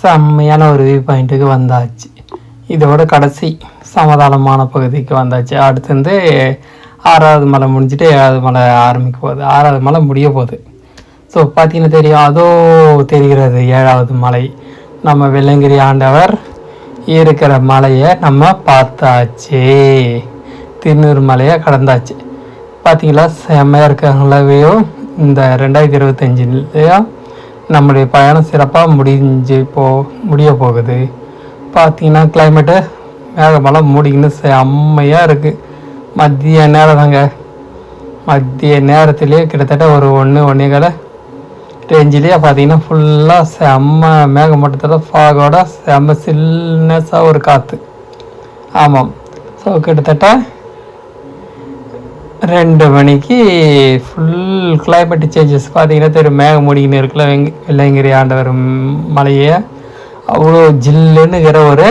செம்மையான ஒரு வியூ பாயிண்ட்டுக்கு வந்தாச்சு. இதோட கடைசி சமதளமான பகுதிக்கு வந்தாச்சு. அடுத்து வந்து ஆறாவது மலை முடிஞ்சுட்டு ஏழாவது மலை ஆரம்பிக்க போகுது. ஆறாவது மலை முடிய போகுது. ஸோ பார்த்தீங்கன்னா தெரியும் அதோ தெரிகிறது ஏழாவது மலை. நம்ம வெள்ளங்கிரி ஆண்டவர் இருக்கிற மலையை நம்ம பார்த்தாச்சு. திருநூறு மலையை கடந்தாச்சு. பார்த்தீங்களா? செம்மையாக இருக்காங்களாவையும் இந்த ரெண்டாயிரத்தி இருபத்தஞ்சிலையும் நம்முடைய பயணம் சிறப்பாக முடிஞ்சு போ முடிய போகுது. பார்த்தீங்கன்னா கிளைமேட்டு மேகமெல்லாம் மூடிக்கின்னு செம்மையாக இருக்குது மதிய நேரம் தாங்க மதிய நேரத்துலேயே கிட்டத்தட்ட ஒரு ஒன்று ஒன்றே கால ரேஞ்சிலேயே பார்த்தீங்கன்னா ஃபுல்லாக செம்ம மேகமட்டத்தில் ஃபாகோட செம்ம சில்னஸாக ஒரு காற்று ஆமாம். ஸோ கிட்டத்தட்ட ரெண்டு மணிக்கு ஃபுல் கிளைமேட் சேஞ்சஸ் பார்த்தீங்கன்னா தெரியும் மேகம் மூடிக்கின்னு இருக்கல வெங்க வெள்ளையங்கிரி ஆண்டவர் மலையை. அவ்வளோ ஜில்லுன்னுங்கிற ஒரு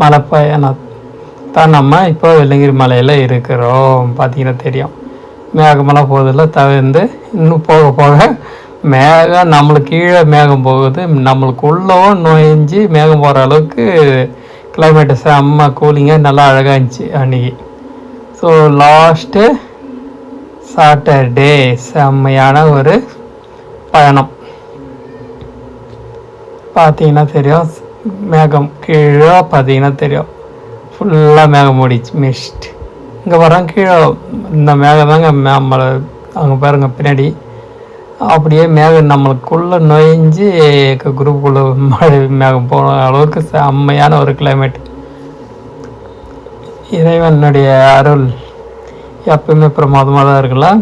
மலை பயணம் தான் நம்ம இப்போ வெள்ளங்கிரி மலையில் இருக்கிறோம். பார்த்தீங்கன்னா தெரியும். மேகமெல்லாம் போகுதில்ல தவிர்ந்து இன்னும் போக போக மேகம் நம்மளுக்கு கீழே மேகம் போகுது. நம்மளுக்குள்ளவும் நோய்ஞ்சி மேகம் போகிற அளவுக்கு கிளைமேட்டு செம்ம கூலிங்காக நல்லா அழகாக இருந்துச்சு அன்றைக்கி ஸோ லாஸ்ட்டு சாட்டர்டே செம்மையான ஒரு பயணம். பார்த்தீங்கன்னா தெரியும் மேகம் கீழே பார்த்தீங்கன்னா தெரியும். ஃபுல்லாக மேகம் மூடிச்சு மிஸ்ட் இங்கே வரோம் கீழே இந்த மேகம் தாங்க நம்மளை அங்கே பாருங்க பின்னாடி. அப்படியே மேகம் நம்மளுக்குள்ளே நுழைஞ்சு குரூப்புக்குள்ளே மழை மேகம் போன அளவுக்கு செம்மையான ஒரு கிளைமேட் இறைவனுடைய அருள் எப்பவுமே பிரமாதமாக தான் இருக்கலாம்.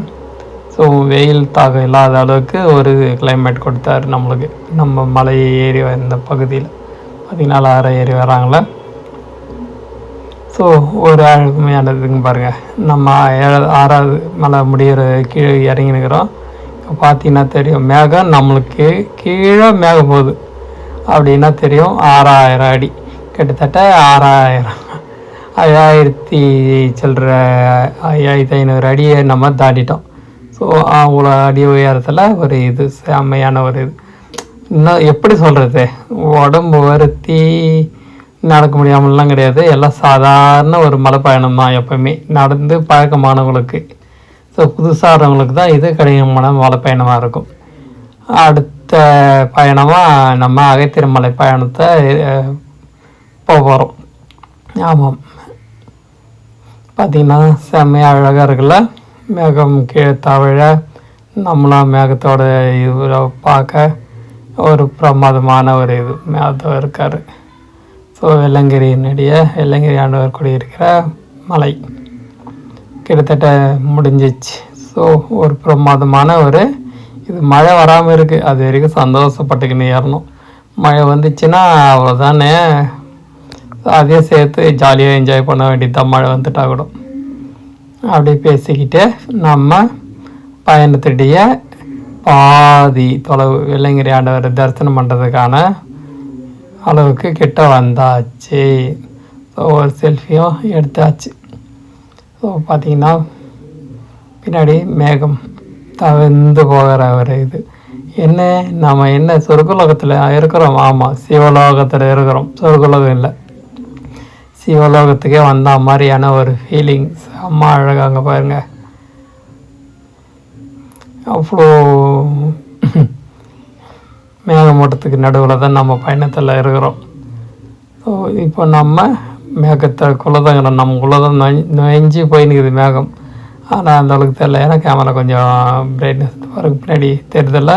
ஸோ வெயில் தாக்கம் இல்லாத அளவுக்கு ஒரு கிளைமேட் கொடுத்தாரு நம்மளுக்கு. நம்ம மலை ஏறி இந்த பகுதியில். பதினாலு ஆற ஏறி வராங்களே? ஸோ ஒரு அழகுமையானதுங்க பாருங்கள் நம்ம ஏழாவது ஆறாவது மலை முடிகிற கீழே இறங்கி நிற்கிறோம் இப்போ பார்த்தீங்கன்னா தெரியும் மேகம் நம்மளுக்கு கீழே மேகம் போகுது. அப்படின்னா தெரியும் ஆறாயிரம் அடி. கிட்டத்தட்ட ஆறாயிரம். ஐயாயிரத்தி சில்லற ஐயாயிரத்தி ஐநூறு அடியை நம்ம தாண்டிட்டோம். ஸோ அவ்வளோ அடி உயரத்தில் ஒரு இது செம்மையான ஒரு இது. இன்னும் எப்படி சொல்கிறது உடம்பு வருத்தி நடக்க முடியாமலாம் கிடையாது. எல்லாம் சாதாரண ஒரு மலை பயணம் தான் எப்பவுமே. நடந்து பழக்கமானவங்களுக்கு. ஸோ புதுசாகிறவங்களுக்கு தான் இது கடினமான மலை பயணமாக இருக்கும். அடுத்த பயணமாக நம்ம அகைத்திருமலை பயணத்தை போக போகிறோம் ஆமாம். பார்த்தீங்கன்னா செம்மையாக அழகாக இருக்குல்ல? மேகம் கீழே தவிழ நம்மளாம் மேகத்தோட இதில் பார்க்க ஒரு பிரமாதமான ஒரு இது மேகத்தோ இருக்கார். ஸோ வெள்ளங்கிரியினுடைய வெள்ளங்கிரி ஆண்டவர் குடியிருக்கிற மலை. கிட்டத்தட்ட முடிஞ்சிச்சு. ஸோ ஒரு பிரமாதமான ஒரு இது. மழை வராமல் இருக்குது அது வரைக்கும் சந்தோஷப்பட்டுக்கின்னு ஏறணும். மழை வந்துச்சுன்னா அவ்வளோதானே அதையும் சேர்த்து ஜாலியாக என்ஜாய் பண்ண வேண்டியது தான். மழை வந்துட்டா கூட. அப்படியே பேசிக்கிட்டு நம்ம பயணத்துடைய பாதி தொலைவு வெள்ளங்கிரி ஆண்டவர் தரிசனம் பண்ணுறதுக்கான அளவுக்கு கிட்ட வந்தாச்சு. ஸோ ஒரு செல்ஃபியும் எடுத்தாச்சு. ஸோ பார்த்தீங்கன்னா பின்னாடி மேகம் தவிர்ந்து போகிற ஒரு இது. என்ன நம்ம என்ன சொர்க்கலோகத்தில் இருக்கிறோம்? ஆமாம் சிவலோகத்தில் இருக்கிறோம். சொர்க்கலோகம் இல்லை. சிவலோகத்துக்கே வந்த மாதிரியான ஒரு ஃபீலிங் அம்மா அழகாங்க பாருங்க. அவ்வளோ மேகமூட்டத்துக்கு நடுவில் தான் நம்ம பயணத்தில் இருக்கிறோம். ஸோ இப்போ நம்ம மேகத்தை தான் நம்ம குலதம் தான் நொஞ்சி நுழைஞ்சு போயின்னுக்குது மேகம். ஆனால் அந்த அளவுக்கு தெரியல. ஏன்னா கேமரா கொஞ்சம் பிரைட்னஸ் வரும் பின்னாடி தெரிதல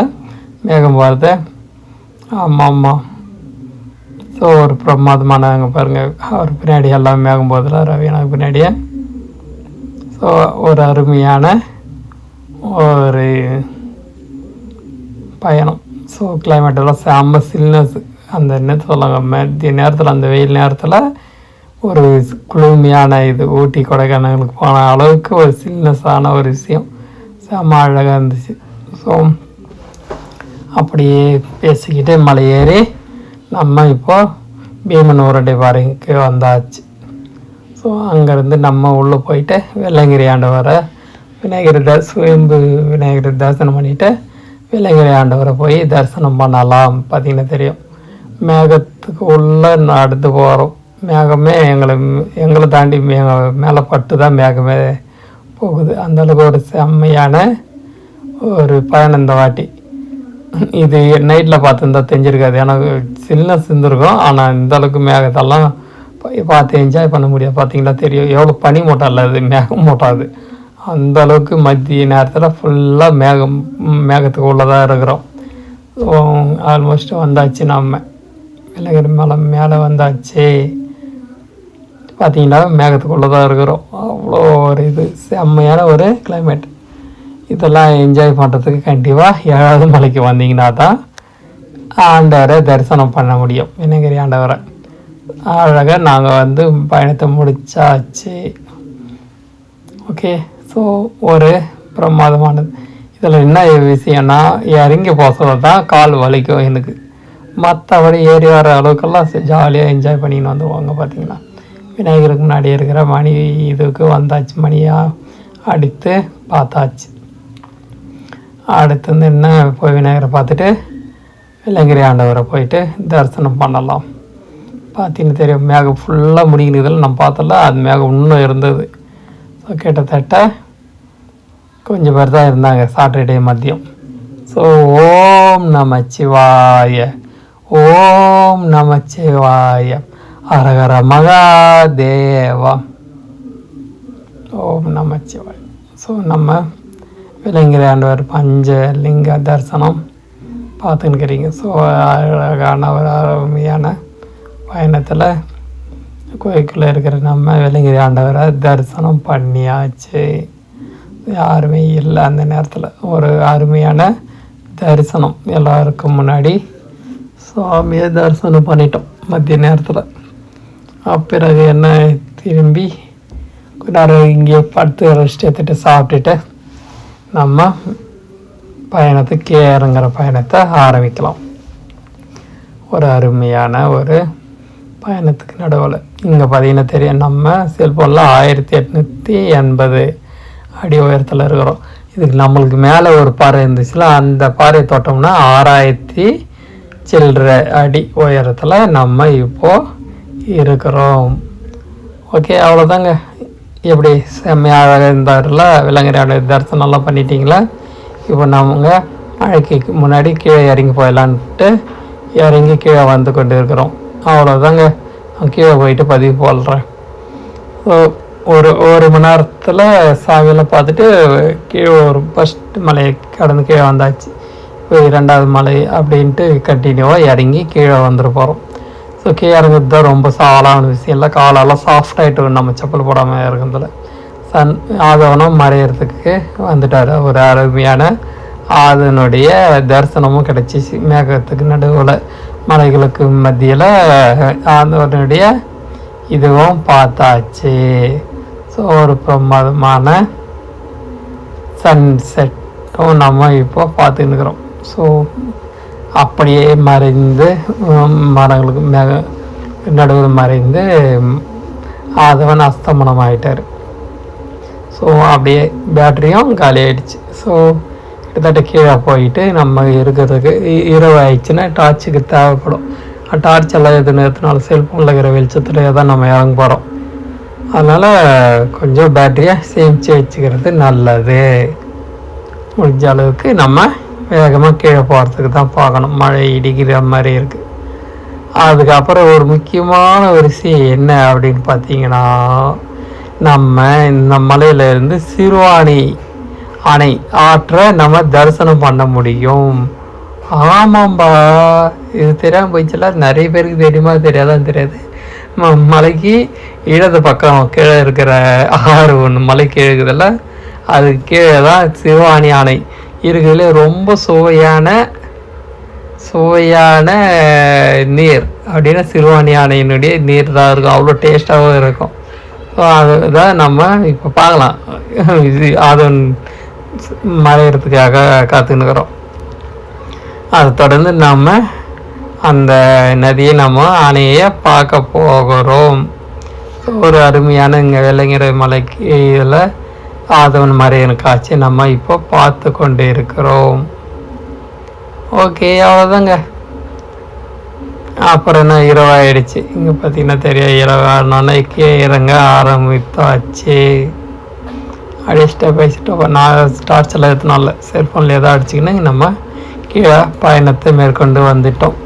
மேகம் வருது. ஆமாம் ஆமாம் ஸோ ஒரு பிரமாதமான அங்கே பாருங்கள் அவர் பின்னாடி எல்லாமே ஆகும்போதெல்லாம் ரவி எனக்கு பின்னாடியே. ஸோ ஒரு அருமையான ஒரு பயணம். ஸோ கிளைமேட் எல்லாம் செம்ம சில்னஸ் அந்த என்ன சொல்லுவாங்க மத்திய நேரத்தில் அந்த வெயில் நேரத்தில் ஒரு குளுமையான இது ஊட்டி கொடைக்கானலுக்கு போன அளவுக்கு ஒரு சில்னஸான ஒரு விஷயம். செம்ம அழகாக இருந்துச்சு. ஸோ அப்படியே பேசிக்கிட்டு மலை ஏறி நம்ம இப்போ பீமன் ஊரடை வந்தாச்சு. ஸோ அங்கேருந்து நம்ம உள்ளே போயிட்டு வெள்ளங்கிரி ஆண்டவரை விநாயகர் த சுயம்பு விநாயகர் தரிசனம் பண்ணிவிட்டு வெள்ளங்கிரி ஆண்டவரை போய் தரிசனம் பண்ணலாம் பார்த்திங்கன்னா தெரியும். மேகத்துக்கு உள்ளே நடந்து போகிறோம். மேகமே எங்களை எங்களை தாண்டி மே மேலே பட்டு தான் மேகமே போகுது. அந்தளவுக்கு ஒரு செம்மையான ஒரு பயணம் இந்த வாட்டி இது நைட்டில் பார்த்துருந்தா தெரிஞ்சிருக்காது. ஏன்னா சில்னஸ் இருந்திருக்கும். ஆனால் இந்த அளவுக்கு மேகத்தெல்லாம் பார்த்து என்ஜாய் பண்ண முடியாது. பார்த்தீங்களா? தெரியும். எவ்வளோ பனி மூட்டை இல்லை அது மேகம் மூட்டாது. அந்த அளவுக்கு மதிய நேரத்தில் ஃபுல்லாக மேகம் மேகத்துக்கு உள்ளதாக இருக்கிறோம். ஆல்மோஸ்ட் வந்தாச்சு நம்ம. விலகிற மேலே மேலே வந்தாச்சு. பார்த்தீங்கன்னா மேகத்துக்குள்ளே தான் இருக்கிறோம். அவ்வளோ ஒரு இது. செம்மையான ஒரு கிளைமேட் இதெல்லாம் என்ஜாய் பண்ணுறதுக்கு கண்டிப்பாக ஏழாவது மலைக்கு வந்தீங்கன்னா தான் ஆண்டவரை தரிசனம் பண்ண முடியும். வினகிரி ஆண்டவரை? அழகாக நாங்கள் வந்து பயணத்தை முடிச்சாச்சு. ஓகே ஸோ ஒரு பிரமாதமானது. இதில் என்ன விஷயம்னா இறங்கி போகிறது தான் கால் வலிக்கும் எனக்கு. மற்றபடி ஏறி வர அளவுக்கெல்லாம் ஜாலியாக என்ஜாய் பண்ணின்னு வந்துருவாங்க பார்த்தீங்கன்னா விநாயகருக்கு முன்னாடி இருக்கிற மணி இதுக்கு வந்தாச்சு மணியாக அடித்து பார்த்தாச்சு. அடுத்து வந்து என்ன? போய் விநாயகரை பார்த்துட்டு வெள்ளங்கிரி ஆண்டவரை போயிட்டு தரிசனம் பண்ணலாம். பார்த்தீங்கன்னா தெரியும் மேகம் ஃபுல்லாக முடிக்கிறதில் நம்ம பார்த்தல அது மேகம் இன்னும் இருந்தது. ஸோ கிட்டத்தட்ட கொஞ்சம் பேர் தான் இருந்தாங்க சாட்டர்டே மதியம். ஸோ ஓம் நமச்சிவாய ஓம் நமச்சிவாய அரகர மகாதேவம் ஓம் நமச்சிவாய ஸோ நம்ம விலங்கிற ஆண்டவர் பஞ்ச லிங்க தரிசனம் பார்த்துன்னுக்கிறீங்க. ஸோ அழகான ஒரு அருமையான பயணத்தில் கோயிலுக்குள்ளே இருக்கிற நம்ம விலங்கிரி ஆண்டவரை தரிசனம் பண்ணியாச்சு. யாருமே இல்லை அந்த நேரத்தில். ஒரு அருமையான தரிசனம் எல்லாருக்கும் முன்னாடி. சுவாமியை தரிசனம் பண்ணிட்டோம் மத்திய நேரத்தில். பிறகு என்ன திரும்பி கொஞ்ச நேரம் இங்கே படுத்து ரெஸ்ட் எடுத்துட்டு சாப்பிட்டுட்டு நம்ம பயணத்துக்கு இறங்குற பயணத்தை ஆரம்பிக்கலாம். ஒரு அருமையான ஒரு பயணத்துக்கு நடுவில். இங்கே பார்த்தீங்கன்னா தெரியும் நம்ம செல்ஃபோனில் ஆயிரத்தி எட்நூற்றி எண்பது அடி உயரத்தில் இருக்கிறோம். இதுக்கு நம்மளுக்கு மேலே ஒரு பாறை இருந்துச்சுன்னா அந்த பாறை தொட்டோம்னா ஆறாயிரத்தி சில்லற அடி உயரத்தில் நம்ம இப்போது இருக்கிறோம். ஓகே அவ்வளோதாங்க எப்படி செம்மையாக அழகாக இருந்தார்ல விலங்குறையோட தரிசனம் எல்லாம் பண்ணிட்டீங்களா? இப்போ நம்ம மழைக்கு முன்னாடி கீழே இறங்கி போயிடலான்ட்டு இறங்கி கீழே வந்து கொண்டு இருக்கிறோம் அவ்வளோதாங்க கீழே போயிட்டு பதிவு போடுறேன். ஸோ ஒரு ஒரு மணி நேரத்தில் சாமியெல்லாம் பார்த்துட்டு கீழே ஒரு ஃபஸ்ட்டு மலையை கடந்து கீழே வந்தாச்சு. இப்போ இரண்டாவது மலை அப்படின்ட்டு கண்டினியூவாக இறங்கி கீழே வந்துட்டு போகிறோம் ஸோ கீழே தான் ரொம்ப சவாலான விஷயம் இல்லை காலெல்லாம் சாஃப்ட் ஆகிட்டு நம்ம செப்பல் போடாமல் இருக்கிறதுல. சன் ஆதவனம் மறையிறதுக்கு வந்துட்டார். ஒரு அருமையான அதனுடைய தரிசனமும் கிடச்சிச்சு. மேகத்துக்கு நடுவில் மலைகளுக்கு மத்தியில் ஆதவனுடைய இதுவும் பார்த்தாச்சு. ஸோ ஒரு பிரமாதமான சன்செட்டும் நம்ம இப்போ பார்த்துன்னு இருக்கிறோம். ஸோ அப்படியே மறைந்து மரங்களுக்கு மேக நடுவில் மறைந்து ஆதவன் அஸ்தமனம் ஆகிட்டார் ஸோ அப்படியே பேட்டரியும் காலி ஆயிடுச்சு. ஸோ கிட்டத்தட்ட கீழே போயிட்டு நம்ம இருக்கிறதுக்கு இ- இரவு ஆயிடுச்சுன்னா டார்ச்சுக்கு தேவைப்படும். டார்ச் எல்லாம் எது நேரத்தினாலும் செல்ஃபோனில் இருக்கிற வெளிச்சத்தில் தான் நம்ம இறங்க போகிறோம் அதனால் கொஞ்சம் பேட்டரியை சேமித்து வச்சுக்கிறது நல்லது. முடிஞ்ச அளவுக்கு நம்ம வேகமாக கீழே போகிறதுக்கு தான் பார்க்கணும். மழை இடிக்கிற மாதிரி இருக்குது அதுக்கப்புறம் ஒரு முக்கியமான ஒரு விஷயம் என்ன அப்படின்னு பார்த்தீங்கன்னா நம்ம இந்த மலையில இருந்து சிறுவாணி அணை ஆற்றை நம்ம தரிசனம் பண்ண முடியும். ஆமாம்பா. இது தெரியாமல் போயிடுச்சுல. நிறைய பேருக்கு தெரியுமா? தெரியாதான் தெரியாது. மலைக்கு இடது பக்கம் கீழே இருக்கிற ஆறு ஒன்று மலை கீழே இருக்குதுல்ல அது கீழே தான் சிறுவாணி அணை. இருக்கிறதுல ரொம்ப சுவையான சுவையான நீர். அப்படின்னா சிறுவாணி யானையினுடைய நீர் தான் இருக்கும். அவ்வளோ டேஸ்ட்டாகவும் இருக்கும். ஸோ அதுதான் நம்ம இப்போ பார்க்கலாம். இது அது மறையிறதுக்காக காத்துன்னுக்குறோம். அதை தொடர்ந்து நம்ம அந்த நதியை நம்ம அணையை பார்க்க போகிறோம். ஒரு அருமையான இங்கே வெள்ளங்கிற மலைக்கு இதில் ஆதவன் மறையன் காட்சி நம்ம இப்போ பார்த்து கொண்டு இருக்கிறோம். ஓகே அவ்வளோதாங்க அப்புறம் என்ன இரவாயிடுச்சு. இங்கே பார்த்தீங்கன்னா தெரியாது இரவானோடனே கீழே இறங்க ஆரம்பித்தாச்சு. அப்படியே ஸ்டெப் பை ஸ்டெப் நான் டார்ச்செல்லாம் எத்தனால செல்ஃபோனில் எதாவது அடிச்சுக்கின்னு நம்ம கீழே பயணத்தை மேற்கொண்டு வந்துட்டோம்.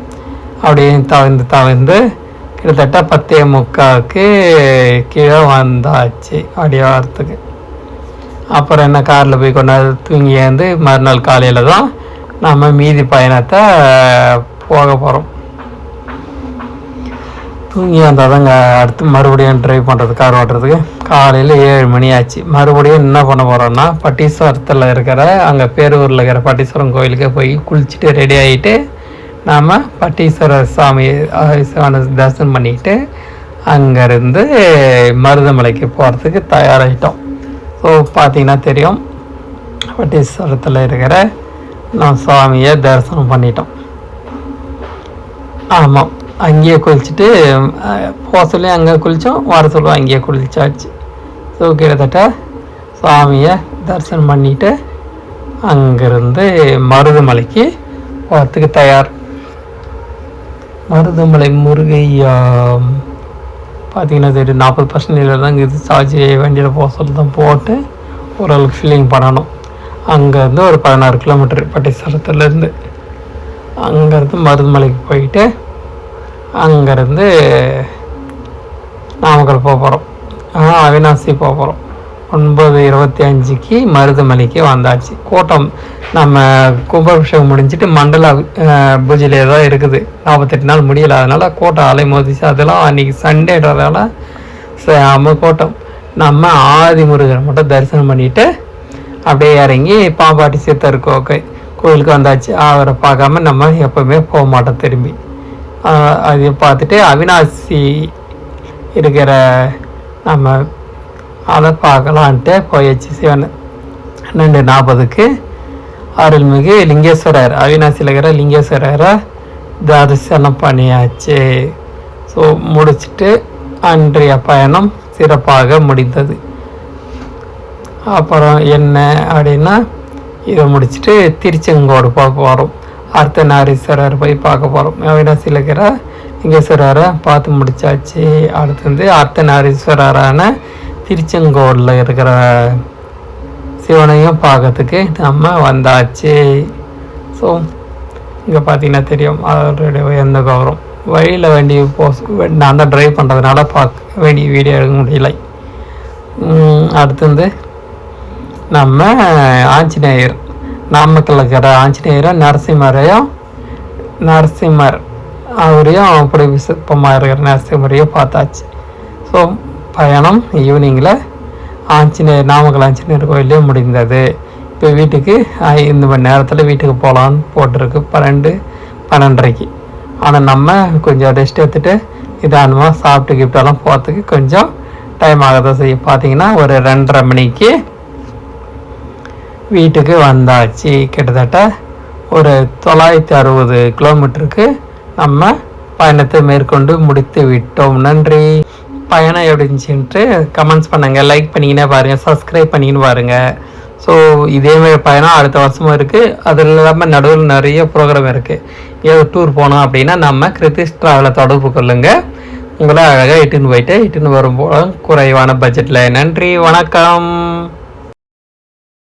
அப்படியே தவிர்ந்து தவிர்ந்து கிட்டத்தட்ட பத்தே முக்காவுக்கு கீழே வந்தாச்சு அப்படியே அப்புறம் என்ன காரில் போய் கொண்டாந்து தூங்கி ஏந்து மறுநாள் காலையில் தான் நம்ம மீதி பயணத்தை போக போகிறோம் தூங்கி வந்தால் தாங்க அடுத்து மறுபடியும் ட்ரைவ் பண்ணுறது கார் ஓட்டுறதுக்கு. காலையில் ஏழு மணி ஆச்சு. மறுபடியும் என்ன பண்ண போகிறோன்னா பட்டீஸ்வரத்தில் இருக்கிற அங்கே பேரூரில் இருக்கிற பட்டீஸ்வரம் கோயிலுக்கு போய் குளிச்சுட்டு ரெடி ஆகிட்டு நாம் பட்டீஸ்வரர் சாமி தரிசனம் பண்ணிட்டு அங்கேருந்து மருதமலைக்கு போகிறதுக்கு தயாராகிட்டோம் ஸோ பார்த்தீங்கன்னா தெரியும். பட்டீஸ்வரத்தில் இருக்கிற நான் சுவாமியை தரிசனம் பண்ணிட்டோம். ஆமாம் அங்கேயே குளிச்சுட்டு போக சொல்லி அங்கே குளித்தோம் வர சொல்லுவோம் அங்கேயே குளிச்சாச்சு. ஸோ கிட்டத்தட்ட சுவாமியை தரிசனம் பண்ணிட்டு அங்கேருந்து மருதமலைக்கு போகிறதுக்கு தயார். மருதமலை முருகையா பார்த்தீங்கன்னா தெரியும் நாற்பது பர்சன்டேஜில் தான் இது சார்ஜ் வண்டியில் போக சொல்லி தான் போட்டு ஓரளவுக்கு ஃபில்லிங் பண்ணணும். அங்கேருந்து ஒரு பதினாறு கிலோமீட்டர் பட்டிசரத்துலேருந்து அங்கேருந்து மருதமலைக்கு போயிட்டு அங்கேருந்து நாமக்கல் போக போகிறோம் அவினாசி போக போகிறோம் ஒன்பது இருபத்தி அஞ்சுக்கு மருதமலைக்கு வந்தாச்சு. கூட்டம் நம்ம கும்பாபிஷேகம் முடிஞ்சிட்டு மண்டல பூஜையிலே தான் இருக்குது. நாற்பத்தெட்டு நாள் முடியல. அதனால் கூட்டம் அலை மோதிச்சு அதெல்லாம் அன்றைக்கி சண்டேன்றதால செம கூட்டம். நம்ம ஆதி முருகரை மட்டும் தரிசனம் பண்ணிட்டு அப்படியே இறங்கி பாம்பாட்டி சித்தர் கோக்கை கோயிலுக்கு வந்தாச்சு. அவரை பார்க்காம நம்ம எப்போவுமே போக மாட்டோம் திரும்பி. அதை பார்த்துட்டு அவினாசி இருக்கிற நம்ம அதை பார்க்கலான்ட்டு போயிடுச்சு சிவன். பன்னெண்டு நாற்பதுக்கு அருள்மிகு லிங்கேஸ்வரர் அவினாசியில் லிங்கேஸ்வரரை தரிசனம் பண்ணியாச்சு. ஸோ முடிச்சிட்டு அன்றைய பயணம் சிறப்பாக முடிந்தது. அப்புறம் என்ன அப்படின்னா இதை முடிச்சுட்டு திருச்செங்கோடு பார்க்க போகிறோம் அர்த்தநாரீஸ்வரர் போய் பார்க்க போகிறோம் அவினாசியில் இருக்கிற லிங்கேஸ்வரரை பார்த்து முடிச்சாச்சு. அடுத்து வந்து அர்த்தநாரீஸ்வரரான திருச்செங்கோடில் இருக்கிற சிவனையும் பார்க்கறதுக்கு நம்ம வந்தாச்சு. ஸோ இங்கே பார்த்தீங்கன்னா தெரியும். அவருடைய எந்த கௌரவம். வழியில் வண்டி போ நான் தான் ட்ரைவ் பண்ணுறதுனால பார்க்க வேண்டிய வீடியோ எடுக்க முடியல. அடுத்து வந்து நம்ம ஆஞ்சநேயர். நாமக்கல் இருக்கிற ஆஞ்சநேயரும் நரசிம்மரையும் நரசிம்மர் அவரையும் அப்படி விசிப்பமாக இருக்கிற நரசிம்மரையும் பார்த்தாச்சு. ஸோ பயணம் ஈவினிங்கில் ஆஞ்சநேயர் நாமக்கல் ஆஞ்சநேயர் கோயிலே முடிந்தது. இப்போ வீட்டுக்கு ஐந்து மணி நேரத்தில் வீட்டுக்கு போகலான்னு போட்டிருக்கு. பன்னெண்டு பன்னெண்டரைக்கு. ஆனால் நம்ம கொஞ்சம் ரெஸ்ட் எடுத்துகிட்டு நிதானமாக சாப்பிட்டு கிஃப்டெல்லாம் போகிறதுக்கு கொஞ்சம் டைம் ஆகதான் செய்ய செய்யும் பார்த்தீங்கன்னா ஒரு ரெண்டரை மணிக்கு வீட்டுக்கு வந்தாச்சு. கிட்டத்தட்ட ஒரு தொள்ளாயிரத்தி அறுபது கிலோமீட்டருக்கு நம்ம பயணத்தை மேற்கொண்டு முடித்து விட்டோம். நன்றி. பயணம் எப்படி இருந்துச்சுன்ட்டு கமெண்ட்ஸ் பண்ணுங்கள் லைக் பண்ணிக்கினே பாருங்கள் சப்ஸ்கிரைப் பண்ணிக்கின்னு பாருங்கள் ஸோ இதேமாரி பயணம் அடுத்த வருஷமும் இருக்குது அது இல்லாமல் நடுவில் நிறைய ப்ரோக்ராம் இருக்குது ஏதோ டூர் போனோம் அப்படின்னா நம்ம கிருத்திஷ் ட்ராவலை தொடர்பு கொள்ளுங்கள் உங்களை அழகாக இட்டுன்னு போயிட்டு இட்டுன்னு வரும்போது குறைவான பட்ஜெட்டில் நன்றி. வணக்கம்.